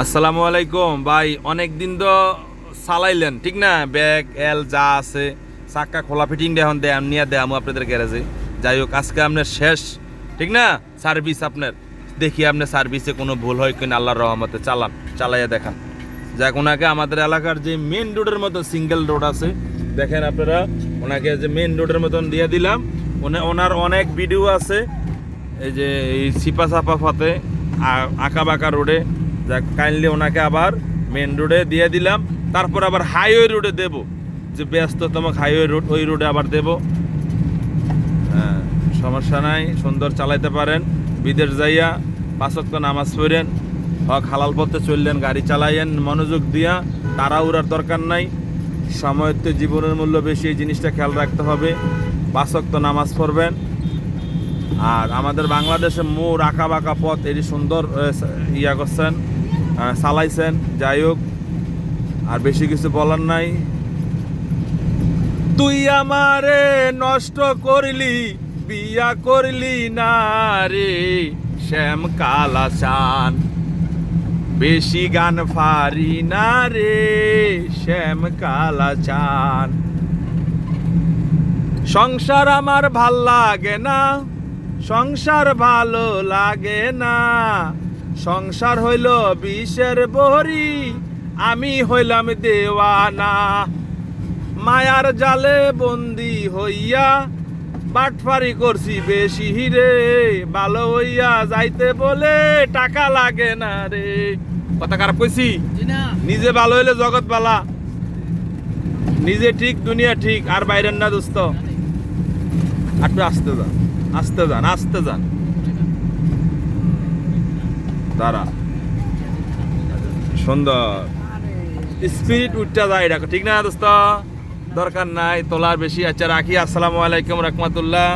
আসসালামু আলাইকুম। ভাই অনেক দিন তো চালাইলেন, ঠিক না? ব্যাগ, এল, যা আছে, চাক্কা, খোলা ফিটিং এখন দেয় নিয়ে দেয় আপনাদের গ্যারেজে। যাই হোক, আজকে আপনার শেষ, ঠিক না? সার্ভিস আপনার। দেখি আপনার সার্ভিসে কোনো ভুল হয় কিনা, আল্লাহর রহমতে। চালান, চালাইয়া দেখান। যাক, ওনাকে আমাদের এলাকার যে মেন রোডের মতো সিঙ্গেল রোড আছে, দেখেন আপনারা, ওনাকে যে মেন রোডের মতন দিয়ে দিলাম। ওনা- ওনার অনেক ভিডিও আছে, এই যে এই সিপা সাপা ফতে আঁকা বাঁকা রোডে যা কাইন্ডলি ওনাকে আবার মেন রোডে দিয়ে দিলাম। তারপর আবার হাইওয়ে রোডে দেব। যে ব্যস্ততম হাইওয়ে রোড ওই রোডে আবার দেব। হ্যাঁ সমস্যা নাই, সুন্দর চালাইতে পারেন। বিদেশ যাইয়া পাঁচক্ত নামাজ পড়েন, হক হালাল পথে চললেন, গাড়ি চালাইয়েন, মনোযোগ দিয়া, তাড়াহুড়ার দরকার নাই। সময় তো জীবনের মূল্য বেশি, এই জিনিসটা খেয়াল রাখতে হবে। পাঁচক্ত নামাজ পড়বেন। আর আমাদের বাংলাদেশে মোর আঁকা বাঁকা পথ এটি সুন্দর ইয়া করছেন। চালাইছেন, যাই হোক, আর বেশি কিছু বলার নাই। তুই আমারে নষ্ট করলি, বিয়া করলি না রে শ্যাম কালা চান বেশি গান ফারি না রে শ্যাম কালা চান সংসার আমার ভালো লাগে না, সংসার ভালো লাগে না। সংসার হইল বিষের বহরি আমি হইলাম দেওয়ানা। মায়ার জালে বন্দি হইয়া বাটফারি করছি বেশি হিরে ভালো হইয়া যাইতে বলে টাকা লাগে না রে। কথা খারাপ কইছি? নিজে ভালো হইলে জগৎ বালা নিজে ঠিক দুনিয়া ঠিক আর বাইরের না দোস্ত। একটু আসতে যান আসতে যান আসতে যান। দাঁড়া। সুন্দর। স্পিরিট উঠটা যায় এটা ঠিক না, দোস্ত? দরকার নাই, তোলার বেশি। আচ্ছা রাখি, আসসালামু আলাইকুম, রহমতুল্লাহ।